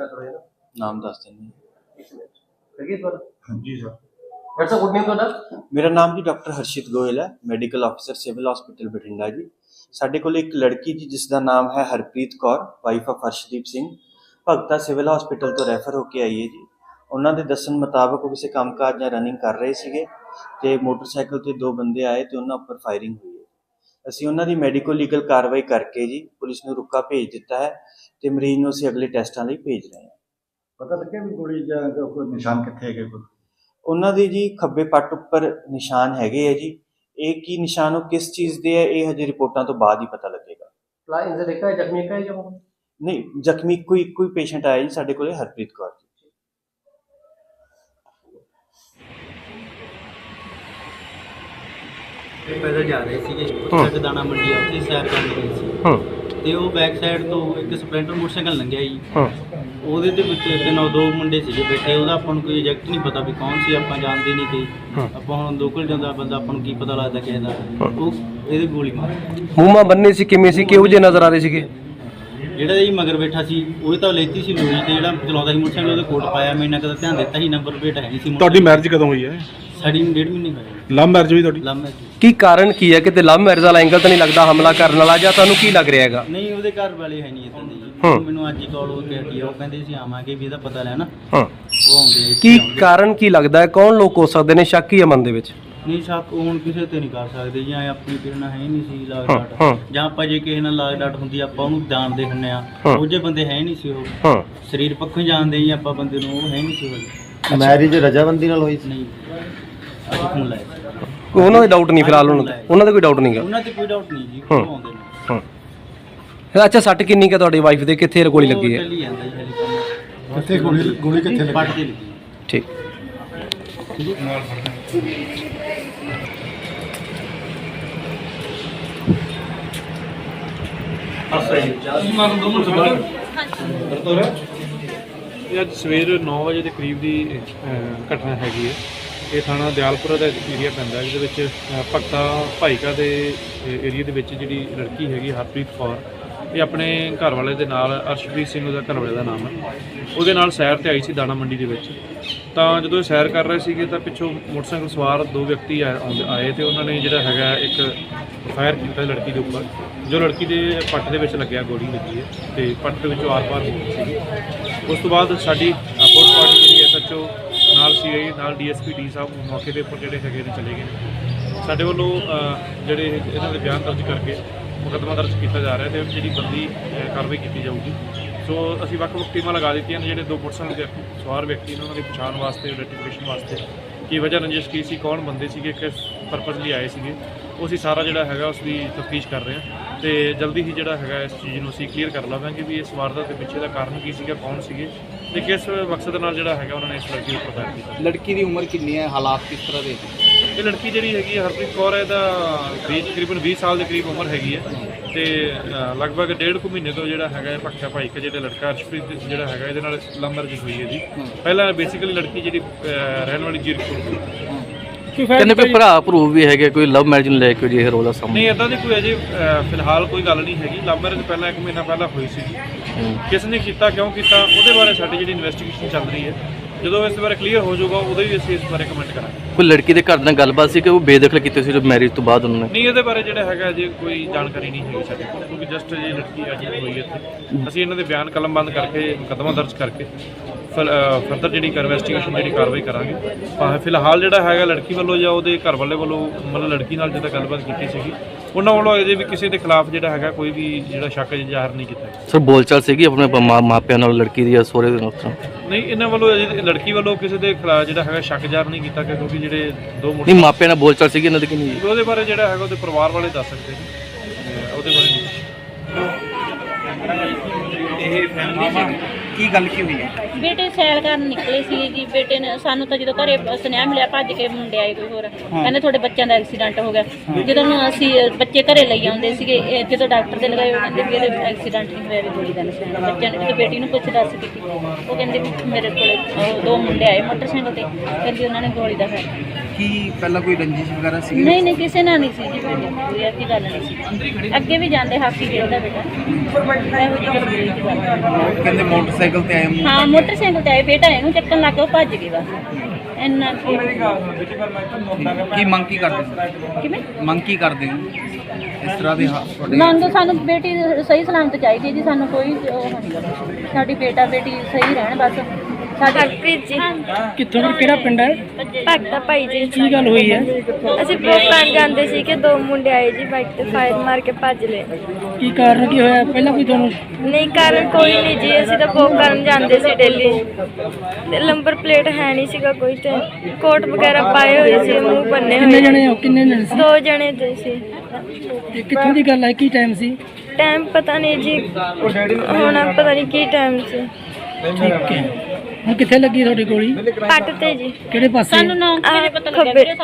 Minute ਥੋੜਾ ਜਿਹਾ। ਨਾਮ ਦੱਸ ਦਿੰਦੇ ਕਰੀਏ ਸਰ ਜੀ ਸਰ ਡਾਕਟਰ ਸਾਹਿਬ ਗੁੱਡ ਨਿਊ ਤੁਹਾਡਾ? ਮੇਰਾ ਨਾਮ ਜੀ ਡਾਕਟਰ ਹਰਸ਼ਿਤ ਗੋਇਲ ਹੈ ਮੈਡੀਕਲ ਅਫਸਰ ਸਿਵਲ ਹਸਪੀਟਲ ਬਠਿੰਡਾ ਜੀ। ਸਾਡੇ ਕੋਲ ਇੱਕ ਲੜਕੀ ਜੀ ਜਿਸ ਦਾ ਨਾਮ ਹੈ Harpreet Kaur wife of Harshdeep Singh. Bhagta civil hospital ਤੋਂ ਰੈਫਰ ਹੋ ਕੇ ਆਈ ਹੈ ਜੀ। ਉਹਨਾਂ ਦੇ ਦੱਸਣ ਮੁਤਾਬਕ ਉਹ ਕਿਸੇ ਕੰਮਕਾਜ ਜਾਂ ਰਨਿੰਗ ਕਰ ਰਹੇ ਸੀਗੇ ਤੇ ਮੋਟਰਸਾਈਕਲ ਤੇ ਦੋ ਬੰਦੇ ਆਏ ਤੇ ਉਹਨਾਂ ਉੱਪਰ ਫਾਇਰਿੰਗ ਹੋਈ। ਅਸੀਂ ਉਹਨਾਂ ਦੀ ਮੈਡੀਕੋ ਲੀਗਲ ਕਾਰਵਾਈ ਕਰਕੇ ਜੀ ਪੁਲਿਸ ਨੂੰ ਰੁਕਾ ਭੇਜ ਦਿੱਤਾ ਹੈ ਤੇ ਮਰੀਜ਼ ਨੂੰ ਅਸੀਂ ਅਗਲੇ ਟੈਸਟਾਂ ਲਈ ਭੇਜ ਰਹੇ ਹਾਂ। ਪਤਾ ਲੱਗਿਆ ਵੀ ਗੋਲੀ ਜਾਂ ਕੋਈ ਨਿਸ਼ਾਨ ਕਿੱਥੇ ਹੈਗੇ ਕੋਈ? ਉਹਨਾਂ ਦੇ ਜੀ ਖੱਬੇ ਪੱਟ ਉੱਪਰ ਨਿਸ਼ਾਨ ਹੈਗੇ ਆ ਜੀ। ਇਹ ਕੀ ਨਿਸ਼ਾਨ ਉਹ ਕਿਸ ਚੀਜ਼ ਦੇ ਹੈ ਇਹ ਹਜੇ ਰਿਪੋਰਟਾਂ ਤੋਂ ਬਾਅਦ ਹੀ ਪਤਾ ਲੱਗੇਗਾ। ਫਲਾ ਇੰਜਰ ਦੇਖਾ ਜ਼ਖਮੀ ਕਾ ਹੈ ਜੋ ਨਹੀਂ ਜ਼ਖਮੀ ਕੋਈ ਕੋਈ ਪੇਸ਼ੈਂਟ ਆਇਆ ਜੀ ਸਾਡੇ ਕੋਲੇ ਹਰਪ੍ਰੀਤ ਕੌਰ। ਇਹ ਪੈਦਲ ਜਾ ਰਹੇ ਸੀਗੇ। ਉੱਥੇ ਤੱਕ ਦਾਣਾ ਮੰਡੀ ਆ ਉੱਥੇ ਸੈਰ ਕਰਨ ਗਏ ਸੀ। ਹਾਂ। ਤੇ ਉਹ ਬੈਕ ਸਾਈਡ ਤੋਂ ਇੱਕ ਸਪਲੈਂਡਰ ਮੋਟਰਸਾਈਕਲ ਲੰਘਿਆ ਜੀ। ਹਾਂ। ਉਹਦੇ ਦੇ ਵਿੱਚ ਇੱਕ ਨੌ ਦੋ ਮੁੰਡੇ ਸੀਗੇ ਬੈਠੇ ਉਹਦਾ ਆਪਾਂ ਨੂੰ ਕੋਈ ਐਗਜ਼ੈਕਟ ਨਹੀਂ ਪਤਾ ਵੀ ਕੌਣ ਸੀ ਆਪਾਂ ਜਾਣਦੇ ਨਹੀਂ ਕਿ ਹਾਂ। ਆਪਾਂ ਹੁਣ ਲੋਕਲ ਜਾਂਦਾ ਬੰਦਾ ਆਪਾਂ ਨੂੰ ਕੀ ਪਤਾ ਲੱਗਦਾ ਕਿਸੇ ਦਾ। ਉਹ ਇਹਦੇ ਗੋਲੀ ਮਾਰੀ ਮੂੰਹਾਂ ਬੰਨੇ ਸੀ ਕਿਵੇਂ ਸੀ ਕਿਹੋ ਜਿਹੇ ਨਜ਼ਰ ਆ ਰਹੇ ਸੀਗੇ? ਜਿਹੜਾ ਜੀ ਮਗਰ ਬੈਠਾ ਸੀ ਉਹ ਤਾਂ ਲੈਤੀ ਸੀ ਲੋਈ ਤੇ ਜਿਹੜਾ ਚਲਾਉਂਦਾ ਸੀ ਮੋਟਰਸਾਈਕਲ ਉਹਦੇ ਕੋਟ ਪਾਇਆ ਮੈਂ ਇਹਨਾਂ ਕਦਾ ਧਿਆਨ ਦਿੱਤਾ ਸੀ ਨੰਬਰ ਪਲੇਟ ਹੈ ਨਹੀਂ ਸੀ ਤੁਹਾਡੀ ਮੈਰਿਜ ਕਦੋਂ ਹੋਈ ਹੈ? ਸਾਡੀ ਡੇਢ ਮਹੀਨੇ ਹੋਏ। ਲਵ ਮੈਰਿਜ ਹੋਈ ਤੁਹਾਡੀ? ਲੰਮੇ ਕੀ ਕਾਰਨ ਕੀ ਹੈ ਕਿਤੇ ਲਵ ਮੈਰਿਜ ਵਾਲਾ ਐਂਗਲ ਤਾਂ ਨਹੀਂ ਲੱਗਦਾ ਹਮਲਾ ਕਰਨ ਵਾਲਾ ਜਾਂ ਤੁਹਾਨੂੰ ਕੀ ਲੱਗ ਰਿਹਾ ਹੈਗਾ? ਨਹੀਂ ਉਹਦੇ ਘਰ ਵਾਲੇ ਹੈ ਨਹੀਂ ਇਦਾਂ ਦੇ। ਜੀ ਹਾਂ। ਮੈਨੂੰ ਅੱਜ ਹੀ ਕਾਲ ਹੋ ਕੇ ਹਟੀ ਆ ਉਹ ਕਹਿੰਦੇ ਸੀ ਆਵਾਂਗੇ ਵੀ ਇਹਦਾ ਪਤਾ ਲੈਣਾ। ਹਾਂ। ਉਹ ਆਉਂਦੇ ਆ, ਇੱਥੇ ਕੀ ਆਉਂਦੇ। ਆ। ਕਾਰਨ ਕੀ ਲੱਗਦਾ ਹੈ? ਕੌਣ ਲੋਕ ਹੋ ਸਕਦੇ ਨੇ ਸ਼ੱਕ ਹੀ ਹੈ ਮਨ ਦੇ ਵਿੱਚ? ਨਹੀਂ ਸ਼ੱਕ ਹੁਣ ਕਿਸੇ ਤੇ ਨਹੀਂ ਕਰ ਸਕਦੇ ਜਾਂ ਆਪਣੀ ਕਿਸੇ ਨਾਲ ਹੈ ਹੀ ਨਹੀਂ ਸੀ ਲਾਗ ਹਾਂ, ਡਾਟ। ਜਾਂ ਆਪਾਂ ਜੇ ਕਿਸੇ ਨਾਲ ਲਾਗ ਡਾਟ ਹੁੰਦੀ ਆਪਾਂ ਉਹਨੂੰ ਜਾਣਦੇ ਹੁੰਨੇ ਆ ਹਾਂ। ਉਹ ਜੇ ਬੰਦੇ ਹੈ ਹੀ ਨਹੀਂ ਸੀ ਉਹ। ਹਾਂ। ਸਰੀਰ ਪੱਖੋਂ ਜਾਣਦੇ ਹੀ ਆਪਾਂ ਬੰਦੇ ਨੂੰ ਉਹ ਹੈ ਨਹੀਂ ਸੀ ਉਹ। ਮੈਰਿਜ ਰਜਾਬੰਦੀ ਨਾਲ ਹੋਈ ਨਹੀਂ। ਅੱਜ ਫੋਨ ਲਾਇਆ। ਸੀ। ਕੋਈ ਉਹਨਾਂ ਦੇ ਡਾਊਟ ਨਹੀਂ ਫਿਲਹਾਲ ਉਹਨਾਂ ਤੇ ਉਹਨਾਂ ਦਾ ਕੋਈ ਡਾਊਟ ਨਹੀਂਗਾ ਉਹਨਾਂ ਤੇ ਕੋਈ ਡਾਊਟ ਨਹੀਂ ਜੀ ਹਾਂ। ਉਹ ਆਉਂਦੇ ਨੇ ਹਾਂ। ਅੱਛਾ ਸੱਟ ਕਿੰਨੀ ਕੁ ਹੈ ਤੁਹਾਡੀ ਵਾਈਫ ਦੇ? ਕਿੱਥੇ ਗੋਲੀ ਲੱਗੀ ਉਹ ਹੈ? ਚੱਲੀ ਜਾਂਦਾ ਜੀ ਹਲੇ ਕੰਮ ਕਿੱਥੇ ਗੋਲੀ ਗੋਲੀ ਕਿੱਥੇ ਲੱਗੀ? ਪੱਟ ਤੇ ਲੱਗੀ ਠੀਕ ਇਹ ਅੱਜ ਸਵੇਰ 9 ਵਜੇ ਦੇ ਕਰੀਬ ਦੀ ਅਹ, ਘਟਨਾ ਹੈਗੀ ਹੈ। ਇਹ ਥਾਣਾ ਦਿਆਲਪੁਰਾ ਦਾ ਏਰੀਆ ਪੈਂਦਾ ਜਿਹਦੇ ਵਿੱਚ ਅਹ, ਭਗਤਾ ਭਾਈਕਾ ਦੇ ਏਰੀਆ ਦੇ ਵਿੱਚ ਜਿਹੜੀ ਲੜਕੀ ਹੈਗੀ ਹਰਪ੍ਰੀਤ ਕੌਰ ਇਹ ਆਪਣੇ ਘਰ ਵਾਲੇ ਦੇ ਨਾਲ ਅਰਸ਼ਪ੍ਰੀਤ ਸਿੰਘ ਉਹਦਾ ਘਰ ਵਾਲੇ ਦਾ ਨਾਮ ਹੈ। ਉਹਦੇ ਨਾਲ ਸੈਰ ਤੇ ਆਈ ਸੀ ਦਾਣਾ ਮੰਡੀ ਦੇ ਵਿੱਚ। ਤਾਂ ਜਦੋਂ ਇਹ ਸੈਰ ਕਰ ਰਹੇ ਸੀਗੇ ਤਾਂ ਪਿੱਛੋਂ ਮੋਟਰਸਾਈਕਲ ਸਵਾਰ ਦੋ ਵਿਅਕਤੀ ਆਏ ਆਉਂਦੇ- ਆਏ ਤੇ ਉਹਨਾਂ ਨੇ ਜਿਹੜਾ ਹੈਗਾ ਇੱਕ ਫਾਇਰ ਕੀਤਾ ਲੜਕੀ ਦੇ ਉੱਪਰ। ਜੋ ਲੜਕੀ ਦੇ ਪੱਟ ਦੇ ਵਿੱਚ ਲੱਗਿਆ ਗੋਲੀ ਲੱਗੀ ਹੈ ਤੇ ਪੱਟ ਦੇ ਵਿੱਚੋਂ ਆਰ-ਪਾਰ ਹੋ ਗਈ ਸੀਗੀ। ਉਸ ਤੋਂ ਬਾਅਦ ਸਾਡੀ ਪੁਲਿਸ ਪਾਰਟੀ ਜਿਹੜੀ ਐਸਐਚਓ ਨਾਲ ਸੀਆਈ, ਨਾਲ ਡੀਐਸਪੀ, ਡੀ ਸਾਹਿਬ ਮੌਕੇ ਦੇ ਉੱਪਰ ਜਿਹੜੇ ਹੈਗੇ ਨੇ ਚਲੇ ਗਏ ਨੇ। ਸਾਡੇ ਵੱਲੋਂ ਜਿਹੜੇ ਇਹਨਾਂ ਦੇ ਬਿਆਨ ਦਰਜ ਕਰਕੇ ਮੁਕੱਦਮਾ ਦਰਜ ਕੀਤਾ ਜਾ ਰਿਹਾ ਤੇ ਜਿਹੜੀ ਬੰਦੀ ਕਾਰਵਾਈ ਕੀਤੀ ਜਾਊਗੀ। ਸੋ ਅਸੀਂ ਵੱਖ-ਵੱਖ ਟੀਮਾਂ ਲਗਾ ਦਿੱਤੀਆਂ ਨੇ ਜਿਹੜੇ ਦੋ ਮੋਟਰਸਾਈਕਲ ਦੇ ਸਵਾਰ ਵਿਅਕਤੀ ਨੇ ਉਹਨਾਂ ਦੀ ਪਛਾਣ ਵਾਸਤੇ ਆਈਡੈਂਟੀਫਿਕੇਸ਼ਨ ਵਾਸਤੇ। ਕੀ ਵਜ੍ਹਾ ਰੰਜਿਸ਼, ਕੀ ਸੀ, ਕੌਣ ਬੰਦੇ ਸੀਗੇ, ਕਿਸ ਪਰਪਸ ਲਈ ਆਏ ਸੀਗੇ, ਉਹ ਅਸੀਂ ਸਾਰਾ ਜਿਹੜਾ ਹੈਗਾ ਉਸ ਦੀ ਤਫਤੀਸ਼ ਕਰ ਰਹੇ ਹਾਂ। ਤੇ ਜਲਦੀ ਹੀ ਜਿਹੜਾ ਹੈਗਾ ਇਸ ਚੀਜ਼ ਨੂੰ ਅਸੀਂ ਕਲੀਅਰ ਕਰ ਲਵਾਂਗੇ ਵੀ ਇਸ ਵਾਰਦਾਤ ਦੇ ਪਿੱਛੇ ਦਾ ਕਾਰਨ ਕੀ ਸੀਗਾ ਕੌਣ ਸੀਗੇ ਤੇ ਕਿਸ ਮਕਸਦ ਨਾਲ ਜਿਹੜਾ ਹੈਗਾ ਉਹਨਾਂ ਨੇ ਇਸ ਲੜਕੀ ਨੂੰ ਪ੍ਰਦਾਨ ਕੀਤਾ? ਲੜਕੀ ਦੀ ਉਮਰ ਕਿੰਨੀ ਹੈ ਹਾਲਾਤ ਕਿਸ ਤਰ੍ਹਾਂ ਦੇ? ਇਹ ਲੜਕੀ ਜਿਹੜੀ ਹੈਗੀ ਹੈ ਹਰਪ੍ਰੀਤ ਕੌਰ ਹੈ ਦਾ ਤਕਰੀਬਨ 20 ਸਾਲ ਦੇ ਕਰੀਬ ਉਮਰ ਹੈਗੀ ਹੈ ਤੇ ਲਗਭਗ ਡੇਢ ਕੁ ਮਹੀਨੇ ਤੋਂ ਜਿਹੜਾ ਹੈਗਾ ਇਹ ਭੱਖਿਆ ਭਾਈ ਕੇ ਜਿਹੜਾ ਲੜਕਾ ਅਰਸ਼ਪ੍ਰੀਤ ਜਿਹੜਾ ਹੈਗਾ ਇਹਦੇ ਨਾਲ ਲਵ ਮੈਰਿਜ ਹੋਈ ਹੈ ਜੀ। ਪਹਿਲਾਂ ਬੇਸਿਕਲੀ ਲੜਕੀ ਜਿਹੜੀ ਰਹਿਣ ਵਾਲੀ ਜੀਰਕਪੁਰ ਦੀ ਕਹਿੰਦੇ ਕੋਈ ਭਰਾ ਭਰੂ ਵੀ ਹੈਗੇ ਕੋਈ ਲਵ ਮੈਰਿਜ ਨੂੰ ਲੈ ਕੇ ਜੇ ਇਹ ਰੋਲਾ ਸਾਹਮਣੇ। ਨਹੀਂ ਇਦਾਂ ਦੀ ਕੋਈ ਅਜੇ ਅ, ਫਿਲਹਾਲ ਕੋਈ ਗੱਲ ਨਹੀਂ ਹੈਗੀ। ਲਵ ਮੈਰਿਜ ਪਹਿਲਾਂ ਇੱਕ ਮਹੀਨਾ ਪਹਿਲਾਂ ਹੋਈ ਸੀ ਕਿਸ ਨੇ ਕੀਤਾ ਕਿਉਂ ਕੀਤਾ ਉਹਦੇ ਬਾਰੇ ਸਾਡੀ ਜਿਹੜੀ ਇਨਵੈਸਟੀਗੇਸ਼ਨ ਚੱਲ ਰਹੀ ਹੈ। ਜਦੋਂ ਇਸ ਬਾਰੇ ਕਲੀਅਰ ਹੋ ਜਾਊਗਾ ਉਦੋਂ ਹੀ ਅਸੀਂ ਇਸ ਬਾਰੇ ਕਮੈਂਟ ਕਰਾਂਗੇ। ਕੋਈ ਲੜਕੀ ਦੇ ਘਰ ਨਾਲ ਗੱਲਬਾਤ ਸੀ ਕਿ ਉਹ ਬੇਦਖਲ ਕੀਤੀ ਸੀ ਜੋ ਮੈਰਿਜ ਤੋਂ ਬਾਅਦ ਉਹਨਾਂ? ਨੇ ਨਹੀਂ ਇਹਦੇ ਬਾਰੇ ਜਿਹੜਾ ਹੈਗਾ ਅਜੇ ਕੋਈ ਜਾਣਕਾਰੀ ਨਹੀਂ ਹੈਗੀ ਸਾਡੇ ਕੋਲ ਕਿਉਂਕਿ ਜਸਟ ਇਹ ਲੜਕੀ ਅੱਜ ਹੋਈ ਹੈ ਇੱਥੇ। ਅਸੀਂ ਇਹਨਾਂ ਦੇ ਬਿਆਨ ਕਲਮਬੰਦ ਕਰਕੇ ਮੁਕੱਦਮਾ ਦਰਜ ਕਰਕੇ ਫਰਦਰ ਜਿਹੜੀ ਇਨਵੈਸਟੀਗੇਸ਼ਨ ਜਿਹੜੀ ਕਾਰਵਾਈ ਕਰਾਂਗੇ। ਭਾਵੇਂ ਫਿਲਹਾਲ ਜਿਹੜਾ ਹੈਗਾ ਲੜਕੀ ਵੱਲੋਂ ਜਾਂ ਉਹਦੇ ਘਰ ਵਾਲੇ ਵੱਲੋਂ ਮਤਲਬ ਲੜਕੀ ਨਾਲ ਜਿਹੜਾ ਗੱਲਬਾਤ ਕੀਤੀ ਸੀਗੀ ਉਹਨਾਂ ਵੱਲੋਂ ਅਜੇ ਵੀ ਕਿਸੇ ਦੇ ਖਿਲਾਫ ਜਿਹੜਾ ਹੈਗਾ ਕੋਈ ਵੀ ਜਿਹੜਾ ਸ਼ੱਕ ਜ਼ਾਹਰ ਨਹੀਂ ਕੀਤਾ। ਸਰ ਬੋਲਚਾਲ ਸੀਗੀ ਆਪਣੇ ਮਾਂ- ਮਾਪਿਆਂ ਨਾਲ ਲੜਕੀ ਦੀ ਜਾਂ ਸਹੁਰੇ ਦੇ ਨਾਲ? ਉਸ ਤਰ੍ਹਾਂ ਨਹੀਂ ਇਹਨਾਂ ਵੱਲੋਂ ਅਜੇ ਲੜਕੀ ਵੱਲੋਂ ਕਿਸੇ ਦੇ ਖਿਲਾਫ ਜਿਹੜਾ ਹੈਗਾ ਸ਼ੱਕ ਜ਼ਾਹਰ ਨਹੀਂ ਕੀਤਾ ਗਿਆ ਕਿਉਂਕਿ ਜਿਹੜੇ ਦੋ ਮੁੰਡੇ ਨਹੀਂ ਮਾਪਿਆਂ ਨਾਲ ਬੋਲਚਾਲ ਸੀਗੀ ਇਹਨਾਂ ਦੀ ਕਿ ਨਹੀਂ? ਉਹਦੇ ਬਾਰੇ ਜਿਹੜਾ ਹੈਗਾ ਉਹਦੇ ਪਰਿਵਾਰ ਵਾਲੇ ਦੱਸ ਸਕਦੇ ਨੇ। ਤੇ ਉਹਦੇ ਬਾਰੇ ਨਹੀਂ ਬੇਟੇ ਸੈਲ ਕਰਨ ਨਿਕਲੇ ਸੀ ਜੀ ਬੇਟੇ ਨੇ ਸਾਨੂੰ ਤਾਂ ਜਦੋਂ ਘਰੇ ਸੁਨੇਹਾ ਮਿਲਿਆ ਭੱਜ ਕੇ ਮੁੰਡੇ ਆਏ ਕੋਈ ਹੋਰ। ਕਹਿੰਦੇ ਤੁਹਾਡੇ ਬੱਚਿਆਂ ਦਾ ਐਕਸੀਡੈਂਟ ਹੋ ਗਿਆ। ਜਦੋਂ ਨੂੰ ਅਸੀਂ ਬੱਚੇ ਘਰੇ ਲਈ ਆਉਂਦੇ ਸੀਗੇ ਇਹ ਜਦੋਂ ਡਾਕਟਰ ਦੇ ਲਗਾਏ ਉਹ ਕਹਿੰਦੇ ਵੀ ਇਹਦੇ ਐਕਸੀਡੈਂਟ ਨਹੀਂ ਹੋਇਆ ਵੀ ਗੋਲੀ ਦਾ ਨਿਸ਼ਾਨ ਹੈ। ਬੱਚਿਆਂ ਨੇ ਜਦੋਂ ਬੇਟੀ ਨੂੰ ਪੁੱਛ ਦੱਸ ਕੀਤੀ ਉਹ ਕਹਿੰਦੇ ਵੀ ਮੇਰੇ ਕੋਲੇ ਦੋ ਮੁੰਡੇ ਆਏ ਮੋਟਰਸਾਈਕਲ ਤੇ ਕਹਿੰਦੇ ਉਹਨਾਂ ਨੇ ਗੋਲੀ ਦਾ ਹੈ ਕੀ ਪਹਿਲਾਂ ਕੋਈ ਰੰਜਿਸ਼ ਵਗੈਰਾ ਸੀ? ਨਹੀਂ ਨਹੀਂ ਕਿਸੇ ਨਾਲ ਨਹੀਂ ਸੀ ਜੀ ਬੇਟੇ ਕੋਈ ਐਸੀ ਗੱਲ ਨਹੀਂ ਸੀ। ਅੱਗੇ ਵੀ ਜਾਂਦੇ ਹਾਕੀ ਖੇਡਦਾ ਬੇਟਾ। ਇਹੋ ਜਿਹੀ ਗੱਲ ਨਹੀਂ। ਕਹਿੰਦੇ ਮੋਟਰਸਾਈਕਲ ਤੇ ਆਏ ਹਾਂ ਮੋਟਰਸਾਈਕਲ ਤੇ ਆਏ ਬੇਟਾ ਇਹਨੂੰ ਚੱਕਣ ਲੱਗ ਗਿਆ ਉਹ ਭੱਜ ਗਏ ਬਸ। ਇੰਨਾ ਕੁ- ਕੀ ਮੰਗ ਕੀ ਕਰਦੇ? ਕਿਵੇਂ? ਮੰਗ ਕੀ ਕਰਦੇ ਇਸ ਤਰ੍ਹਾਂ ਦੇ ਮੰਗ ਸਾਨੂੰ ਬੇਟੀ ਸਹੀ ਸਲਾਮਤ ਚਾਹੀਦੀ ਹੈ ਜੀ ਸਾਨੂੰ ਕੋਈ ਉਹ ਨਹੀਂ ਗਾ। ਸਾਡੀ ਬੇਟਾ ਬੇਟੀ ਸਹੀ ਰਹਿਣ ਬਸ। ਹਰਪ੍ਰੀਤ ਜੀ ਕਿੱਥੋਂ ਕਿਹੜਾ ਪਿੰਡ ਹੈ? ਭਗਤਾ ਭਾਈ ਜੀ। ਕੀ ਗੱਲ ਹੋਈ ਹੈ? ਅਸੀਂ ਭੋਪਾਨ ਜਾਂਦੇ ਸੀ ਕਿ ਦੋ ਮੁੰਡੇ ਆਏ ਜੀ ਬਾਈਕ ਤੇ ਫਾਇਰ ਮਾਰ ਕੇ ਭੱਜ ਲਏ। ਕੀ ਕਾਰਨ ਕੀ ਹੋਇਆ? ਪਹਿਲਾਂ ਕੋਈ ਤੁਹਾਨੂੰ ਨਹੀਂ ਕਾਰਨ ਕੋਈ ਨਹੀਂ ਜੀ। ਅਸੀਂ ਤਾਂ ਕਰਨ ਜਾਂਦੇ ਸੀ ਡੇਲੀ ਤੇ ਨੰਬਰ ਪਲੇਟ ਹੈ ਨਹੀਂ ਸੀਗਾ ਕੋਈ ਤੇ ਕੋਟ ਵਗੈਰਾ ਪਾਏ ਹੋਏ ਸੀ ਮੂੰਹ ਬੰਨੇ ਕਿੰਨੇ ਹੋਏ ਜਣੇ ਹੋ? ਕਿੰਨੇ ਜਣੇ ਸੀ? ਦੋ ਜਣੇ ਤੇ ਸੀ। ਤੇ ਕਿੱਥੋਂ ਦੀ ਗੱਲ ਹੈ? ਕੀ ਟਾਈਮ ਸੀ? ਟਾਈਮ ਪਤਾ ਨਹੀਂ ਜੀ। ਹੁਣ ਪਤਾ ਨਹੀਂ ਕੀ ਟਾਈਮ ਸੀ। ਠੀਕ ਹੈ। ਹੁਣ ਕਿੱਥੇ ਲੱਗੀ ਤੁਹਾਡੀ ਗੋਲੀ ਪੱਟ ਤੇ ਜੀ ਕਿਹੜੇ ਪਾਸੇ ਸਾਨੂੰ ਨੌਂ ਕੁ ਵਜੇ ਪਤਾ ਲੱਗਿਆ। ਵੀਰੇ